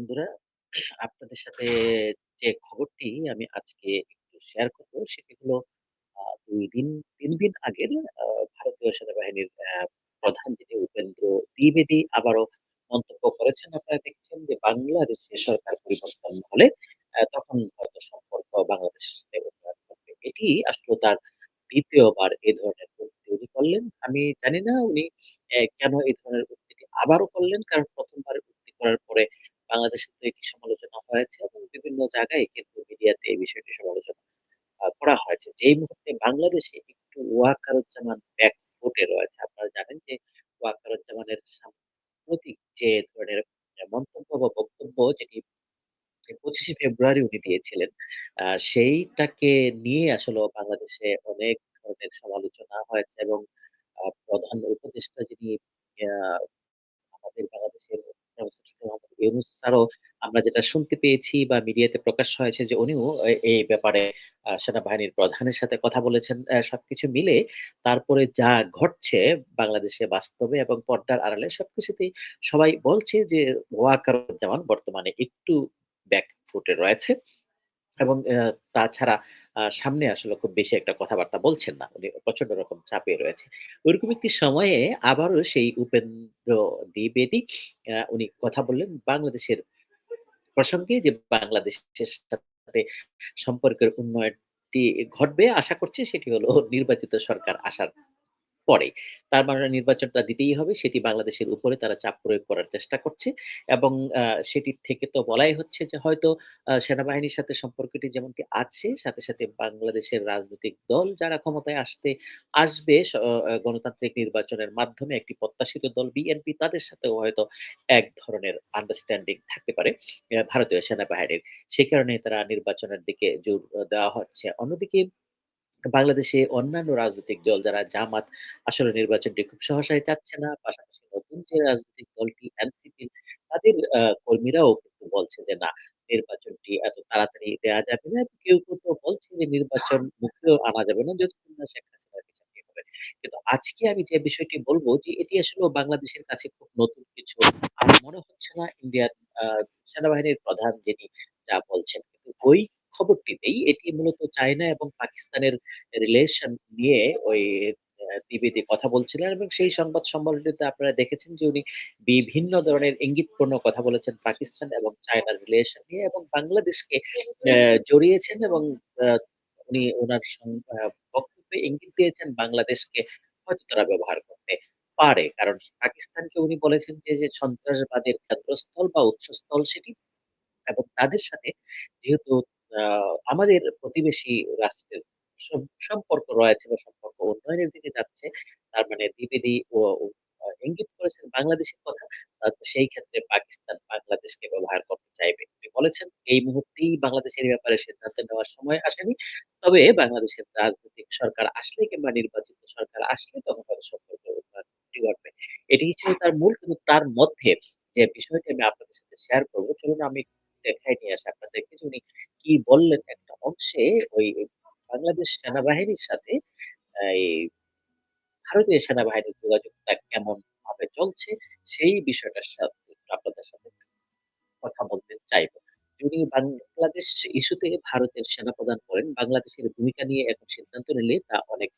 বন্ধুরা, আপনাদের সাথে যে খবরটি আমি আজকে একটু শেয়ার করব সেটি হলো আ ২ দিন তিন দিন আগের আ ভারতীয় সেনাবাহিনীর অ্যা প্রধান যিনি উপেন্দ্র দ্বিবেদী আবারও মন্তব্য করেছেন। আপনারা দেখছেন যে বাংলাদেশে সরকার পরিবর্তন হলে অ্যা তখন হয়তো সম্পর্ক বাংলাদেশের সাথে উন্নয়ন ঘটবে। এটি আসলে তার ২য় বার এ ধরনের উক্তি উনি করলেন। আমি জানি না উনি অ্যা কেন এই ধরনের উক্তিটি আবারও করলেন। কারণ ১ম বার উক্তি করার পরে বাংলাদেশের তো এটি সমালোচনা হয়েছে এবং বিভিন্ন জায়গায় কিন্তু মিডিয়াতে এই বিষয়টি সমালোচনা করা হয়েছে। যেই মুহূর্তে বাংলাদেশে একটু ওয়াকারুজ্জামান ব্যাক ফুটে রয়েছে। আপনারা জানেন যে ওয়াকারুজ্জামানের সাম্প্রতিক যে ধরনের মন্তব্য বা বক্তব্য যেটি ২৫শে ফেব্রুয়ারি উনি দিয়েছিলেন, সেইটাকে নিয়ে আসলেও বাংলাদেশে অনেক ধরনের সমালোচনা হয়েছে এবং প্রধান উপদেষ্টা যিনি আমাদের বাংলাদেশের আমরা যেটা শুনতে পেয়েছি বা মিডিয়াতে প্রকাশ হয়েছে যে উনিও এই ব্যাপারে সেনাবাহিনীর প্রধানের সাথে কথা বলেছেন। সবকিছু মিলে তারপরে যা ঘটছে বাংলাদেশে বাস্তবে এবং পর্দার আড়ালে সবকিছুতেই সবাই বলছে যে ওয়াকারুজ্জামান বর্তমানে একটু ব্যাক ফুটে রয়েছে এবং তাছাড়া সামনে আসলে খুব বেশি একটা কথাবার্তা বলছেন না। উনি প্রচণ্ড রকম চাপে রয়েছে। ওইরকম একটি সময়ে আবারও সেই উপেন্দ্র দ্বিবেদী আহ, উনি কথা বললেন বাংলাদেশের প্রসঙ্গে যে বাংলাদেশের সাথে সম্পর্কের উন্নয়নটি ঘটবে আশা করছি সেটি হলো নির্বাচিত সরকার আসার পরে। তার মানে নির্বাচনটা দিতেই হবে সেটি বাংলাদেশের উপরে তারা চাপ প্রয়োগ করার চেষ্টা করছে এবং আ সেটির থেকে তো বলাই হচ্ছে যে হয়তো সেনাবাহিনীর সাথে সম্পর্কটি যেমনটি আছে সাথে, সাথে বাংলাদেশের রাজনৈতিক দল যারা ক্ষমতায় আসতে আসবে গণতান্ত্রিক নির্বাচনের মাধ্যমে একটি প্রত্যাশিত দল বিএনপি তাদের সাথেও হয়তো এক ধরনের আন্ডারস্ট্যান্ডিং থাকতে পারে ভারতীয় সেনাবাহিনীর। সে কারণেই তারা নির্বাচনের দিকে জোর দেওয়া হচ্ছে। অন্যদিকে বাংলাদেশে অন্যান্য রাজনৈতিক দল যারা জামাত আসলে নির্বাচনটি খুব সহসাই চাচ্ছে না। পাশাপাশি নতুন যে রাজনৈতিক দলটি এনসিপি তাদের কর্মীরাও কিন্তু বলছে যে না নির্বাচনটি এত তাড়াতাড়ি দেয়া যাবে না। কেউ, কেউ তো বলছে যে নির্বাচন মুখেও আনা যাবে না না শেখ হবে। কিন্তু আজকে আমি যে বিষয়টি বলব যে এটি আসলেও বাংলাদেশের কাছে খুব নতুন কিছু। আমার মনে হচ্ছে না ইন্ডিয়ান সেনাবাহিনীর প্রধান যিনি যা বলছেন। কিন্তু ওই খবরটিতেই এটি মূলত চায়না এবং পাকিস্তানের রিলেশন নিয়ে ওই কথা বলছিলেন এবং সেই সংবাদ সম্মেলনটিতে আপনারা দেখেছেন যে উনি বিভিন্ন ধরনের ইঙ্গিতপূর্ণ কথা বলেছেন পাকিস্তান এবং চায়নার রিলেশন নিয়ে এবং বাংলাদেশকে জড়িয়েছেন এবং উনি আ বক্তব্যে ইঙ্গিত দিয়েছেন বাংলাদেশকে হয়তো তারা ব্যবহার করতে পারে। কারণ পাকিস্তানকে উনি বলেছেন যে, যে সন্ত্রাসবাদের কেন্দ্রস্থল বা উৎসস্থল সেটি এবং তাদের সাথে যেহেতু আমাদের প্রতিবেশী রাষ্ট্রের সম সম্পর্ক রয়েছে বা সম্পর্ক উন্নয়নের দিকে যাচ্ছে। তার মানে দ্বিবেদী ও ইঙ্গিত করেছেন বাংলাদেশের কথা। সেই ক্ষেত্রে পাকিস্তান বাংলাদেশকে ব্যবহার করতে চাইবে। তিনি বলেছেন এই মুহূর্তেই বাংলাদেশের ব্যাপারে সিদ্ধান্ত নেওয়ার সময় আসেনি। তবে বাংলাদেশের রাজনৈতিক সরকার আসলে কিংবা নির্বাচিত সরকার আসলে তখন হয়তো সম্পর্কের উন্নয়নটি ঘটবে। এটি ছিল তার মূল, কিন্তু তার মধ্যে যে বিষয়টি আমি আপনাদের সাথে শেয়ার করব, চলুন আমি দেখাই নিয়ে আসি আপনাদেরকে যে উনি কি বললেন একটা অংশে ওই বাংলাদেশ সেনাবাহিনীর সাথে এই ভারতীয় সেনাবাহিনীর যোগাযোগটা কেমনভাবে চলছে সেই বিষয়টার সাথে আপনাদের সাথে কথা বলতে চাইব। উনি বাংলাদেশ ইস্যুতে ভারতের সেনাপ্রধান বলেন, "বাংলাদেশের ভূমিকা নিয়ে এখন সিদ্ধান্ত নিলে তা অনেক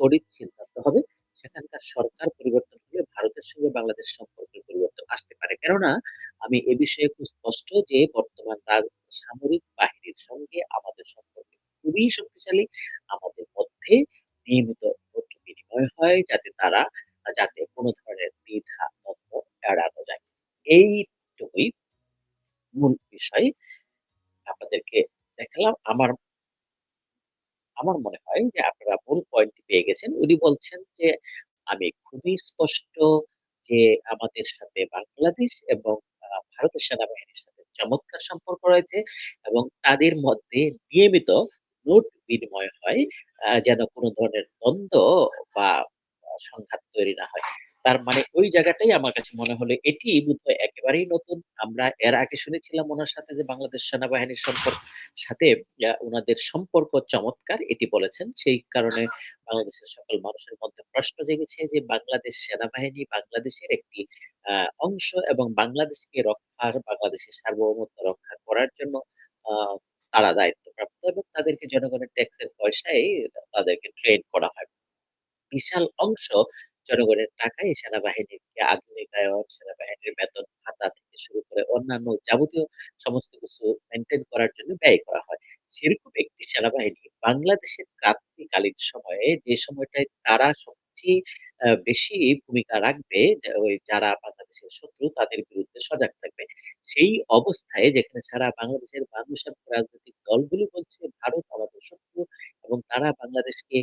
তড়িৎ সিদ্ধান্ত হবে। সেখানকার সরকার পরিবর্তন হলে ভারতের সঙ্গে বাংলাদেশ সম্পর্কের পরিবর্তন আসতে পারে। কেননা আমি এ বিষয়ে খুব স্পষ্ট যে বর্তমান রাজ সামরিক বাহিনীর সঙ্গে আমাদের সম্পর্ক খুবই শক্তিশালী। আমাদের মধ্যে নিয়মিত তথ্য বিনিময় হয় যাতে তারা যাতে কোনো ধরনের দ্বিধা দ্বন্দ্ব এড়ানো যায়।" এইটুকুই মূল বিষয় আপনাদেরকে দেখালাম। আমার আমার মনে হয় যে আপনারা মূল পয়েন্টটি পেয়ে গেছেন। উনি বলছেন যে, "আমি খুবই স্পষ্ট যে আমাদের সাথে বাংলাদেশ এবং ভারতের সেনাবাহিনীর সাথে চমৎকার সম্পর্ক রয়েছে এবং তাদের মধ্যে নিয়মিত নোট বিনিময় হয় যেন কোনো ধরনের দ্বন্দ্ব বা সংঘাত তৈরি না হয়।" তার মানে ওই জায়গাটাই আমার কাছে মনে হলো এটি বোধহয় একেবারেই নতুন। আমরা এর আগে শুনেছিলাম ওনার সাথে যে বাংলাদেশ সেনাবাহিনীর সম্পর্ক, সাথে ওনাদের সম্পর্ক চমৎকার, এটি বলেছেন। সেই কারণে বাংলাদেশের সকল মানুষের মধ্যে প্রশ্ন জেগেছে যে বাংলাদেশ সেনাবাহিনী বাংলাদেশের একটি অংশ এবং বাংলাদেশকে রক্ষার, বাংলাদেশের সার্বভৌমত্ব রক্ষা করার জন্য তারা দায়িত্বপ্রাপ্ত এবং তাদেরকে জনগণের ট্যাক্সের পয়সায় তাদেরকে ট্রেন করা হয়। বিশাল অংশ জনগণের টাকায় সেনাবাহিনীকে আধুনিকায়ন, সেনাবাহিনীর বেতন ভাতা থেকে শুরু করে অন্যান্য যাবতীয় সমস্ত কিছু মেইনটেইন করার জন্য ব্যয় করা হয়। সেরকম একটি সেনাবাহিনী বাংলাদেশের ক্রান্তিকালীন সময়ে যে সময়টায় তারা সবচেয়ে বেশি ভূমিকা রাখবে ওই যারা বাংলাদেশের শত্রু তাদের বিরুদ্ধে সজাগ থাকবে। সেই অবস্থায় যেখানে সারা বাংলাদেশের মানুষ রাজনৈতিক দলগুলো বলছে ভারত আমাদের শত্রু এবং তারা বাংলাদেশকে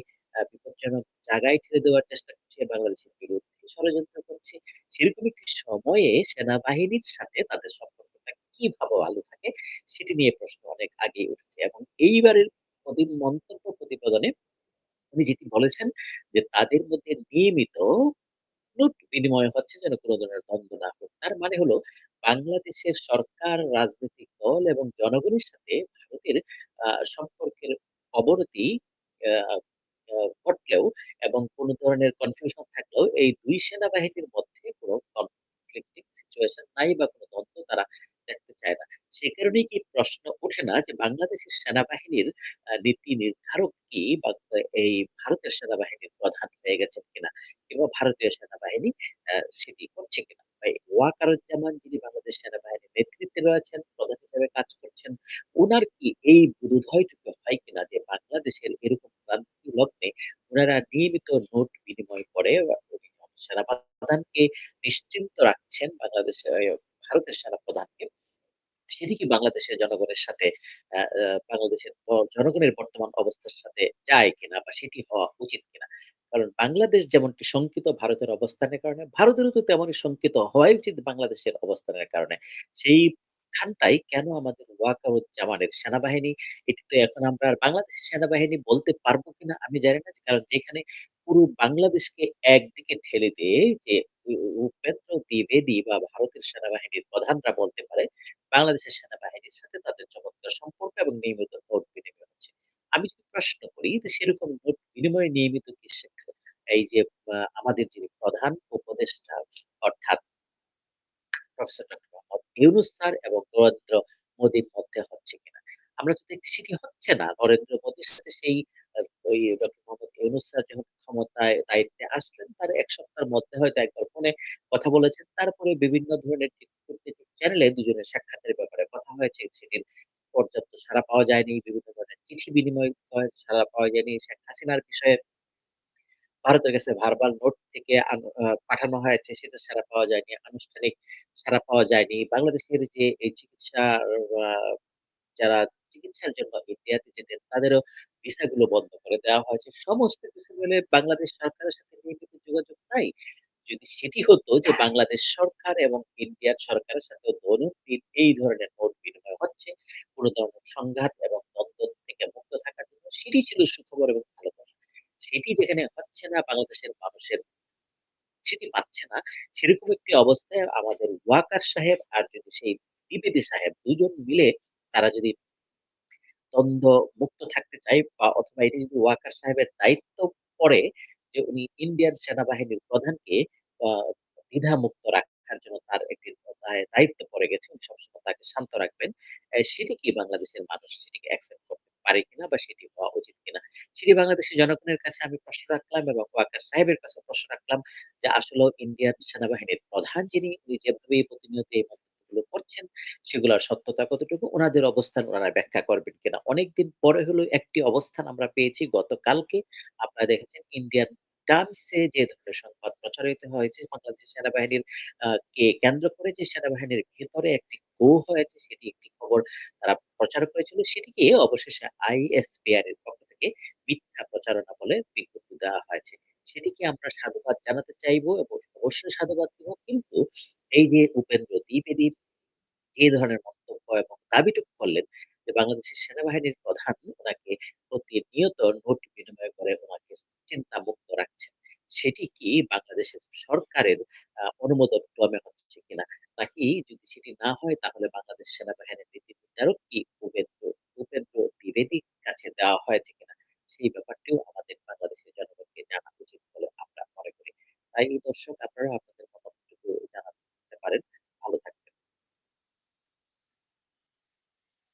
বিপজ্জনক জায়গায় ঠেলে দেওয়ার চেষ্টা করছে, বাংলাদেশের বিরুদ্ধে ষড়যন্ত্র করছে। সেরকম একটি সময়ে সেনাবাহিনীর সাথে তাদের সম্পর্কটা কীভাবে ভালো থাকে সেটি নিয়ে প্রশ্ন অনেক আগেই উঠেছে এবং এইবারের মন্তব্য প্রতিবেদনে উনি যেটি বলেছেন যে তাদের মধ্যে নিয়মিত নোট বিনিময় হচ্ছে যেন কোনো ধরনের দ্বন্দ্ব না হোক। তার মানে হলো বাংলাদেশের সরকার, রাজনৈতিক দল এবং জনগণের সাথে ভারতের সম্পর্কের অবনতি ঘটলেও এবং কোন ধরনের কনফিউশন থাকলেও এই ২ সেনাবাহিনীর মধ্যে কোন কনফ্লিক্টিং সিচুয়েশন নাই বা কোন দ্বন্দ্ব তারা দেখতে চায় না। সে কারণেই কি প্রশ্ন ওঠে না যে বাংলাদেশের সেনাবাহিনীর নীতি নির্ধারক কি বা এই ভারতের সেনাবাহিনীর প্রধান হয়ে গেছেন কিনা? কিংবা ভারতীয় সেনাবাহিনী সেটি করছে কিনা? ওয়াকারুজ্জামান যিনি বাংলাদেশ সেনাবাহিনীর নেতৃত্বে রয়েছেন, প্রধান হিসেবে কাজ করছেন, ওনার কি এই বোধোদয়টুকু হয় কিনা যে বাংলাদেশের এরকম উনারা নিয়মিত নোট বিনিময় করে সেনাপ্রধানকে নিশ্চিন্ত রাখছেন বাংলাদেশের ভারতের সেনাপ্রধানকে। সেটি কি বাংলাদেশের জনগণের সাথে বাংলাদেশের জনগণের বর্তমান অবস্থার সাথে যায় কিনা বা সেটি হওয়া উচিত কিনা? কারণ বাংলাদেশ যেমনটি শঙ্কিত ভারতের অবস্থানের কারণে, ভারতেরও তো তেমনই শঙ্কিত হওয়াই উচিত বাংলাদেশের অবস্থানের কারণে। সেইখানটাই কেন আমাদের ওয়াকারুজ্জামানের সেনাবাহিনী এটি তো এখন আমরা আর বাংলাদেশের সেনাবাহিনী বলতে পারব কিনা আমি জানি না। কারণ যেখানে পুরো বাংলাদেশকে একদিকে ঠেলে দিয়ে যে উপেন্দ্র দ্বিবেদী বা ভারতের সেনাবাহিনীর প্রধানরা বলতে পারে, বাংলাদেশের সেনাবাহিনীর সাথে তাদের চমৎকার সম্পর্ক এবং নিয়মিত নোট বিনিময় হচ্ছে। আমি যদি প্রশ্ন করি যে সেরকম নোট বিনিময় নিয়মিত কি এই যে আমাদের যিনি প্রধান উপদেষ্টা অর্থাৎ প্রফেসর ডক্টর ইউনুস এবং নরেন্দ্র মোদির মধ্যে হচ্ছে কিনা? আমরা তো দেখছি সেটি হচ্ছে না। নরেন্দ্র মোদির সাথে সেই ওই ডক্টর মোহাম্মদ ইউনুস স্যার যখন ক্ষমতায় দায়িত্বে আসলেন, তার ১ সপ্তাহের মধ্যে হয়তো একবার ফোনে কথা বলেছেন। তারপরে বিভিন্ন ধরনের চ্যানেলে দুজনের সাক্ষাতের ব্যাপারে কথা হয়েছে। সেটির পর্যাপ্ত সাড়া পাওয়া যায়নি। বিভিন্ন ধরনের চিঠি বিনিময় সাড়া পাওয়া যায়নি। শেখ হাসিনার বিষয়ে ভারতের কাছে ভার্বাল নোট থেকে পাঠানো হয়েছে সেটা সাড়া পাওয়া যায়নি। আনুষ্ঠানিক সাড়া পাওয়া যায়নি। বাংলাদেশের যে এই চিকিৎসা যারা চিকিৎসার জন্য ইন্ডিয়াতে যেতেন তাদেরও ভিসা গুলো বন্ধ করে দেওয়া হয়েছে। সমস্ত কিছু মিলে বাংলাদেশ সরকারের সাথে নিয়মিত যোগাযোগ নাই। যদি সেটি হতো যে বাংলাদেশ সরকার এবং ইন্ডিয়ার সরকারের সাথে দৈনন্দিন এই ধরনের নোট বিনিময় হচ্ছে, কোন ধরনের সংঘাত এবং দ্বন্দ্ব থেকে মুক্ত থাকার জন্য সেটি ছিল সুখবর এবং। সেটি যেখানে হচ্ছে না, বাংলাদেশের মানুষের সেটি পাচ্ছে না। সেরকম একটি অবস্থায় আমাদের ওয়াকার সাহেব আর যদি সেই দ্বিবেদী সাহেব দুজন মিলে তারা যদি দ্বন্দ্ব মুক্ত থাকতে চায় বা অথবা এটি যদি ওয়াকার সাহেবের দায়িত্ব পড়ে যে উনি ইন্ডিয়ান সেনাবাহিনীর প্রধানকে, আ, দ্বিধামুক্ত রাখার জন্য তার একটি দায়িত্ব পড়ে গেছে। উনি সবসময় তাকে শান্ত রাখবেন। সেটি কি বাংলাদেশের মানুষ সেটিকে অ্যাকসেপ্ট পারে কিনা বা সেটি হওয়া উচিত কিনা? সেটি বাংলাদেশের জনগণের কাছে আমি প্রশ্ন রাখলাম এবং ওয়াকার সাহেবের কাছেও প্রশ্ন রাখলাম যে আসলেও ইন্ডিয়ান সেনাবাহিনীর প্রধান যিনি যেভাবে প্রতিনিয়ত এই মন্তব্যগুলো করছেন, সেগুলার সত্যতা কতটুকু? উনাদের অবস্থান উনারা ব্যাখ্যা করবেন কিনা? অনেকদিন পরে হলেও একটি অবস্থান আমরা পেয়েছি গতকালকে। আপনারা দেখেছেন ইন্ডিয়ান টাইমস যে ধরনের সংবাদ প্রচারিত হয়েছে বাংলাদেশের সেনাবাহিনীর কে কেন্দ্র করে যে সেনাবাহিনীর ভেতরে একটি কু হয়েছে সেটি একটি খবর তারা প্রচার করেছিল। সেটিকে অবশেষে আইএসপিআর এর পক্ষ থেকে মিথ্যা প্রচারণা বলে বিজ্ঞপ্তি দেওয়া হয়েছে। সেটিকে আমরা সাধুবাদ জানাতে চাইব এবং অবশ্যই সাধুবাদ দিব। কিন্তু এই যে উপেন্দ্র দ্বিবেদী যে ধরনের মন্তব্য এবং দাবিটুকু করলেন যে বাংলাদেশের সেনাবাহিনীর প্রধান ওনাকে প্রতিনিয়ত নোট বিনিময় করে উনাকে চিন্তামুক্ত রাখছেন। সেটি কি বাংলাদেশের সরকারের অনুমোদন ক্রমে নাকি যদি সেটি না হয় তাহলে বাংলাদেশ সেনাবাহিনীর নীতি নির্ধারক কি উপেন্দ্র উপেন্দ্র দ্বিবেদীর কাছে দেওয়া হয়েছে কিনা? সেই ব্যাপারটিও আমাদের বাংলাদেশের জনগণকে জানা উচিত বলে আমরা মনে করি। তাই দর্শক আপনারাও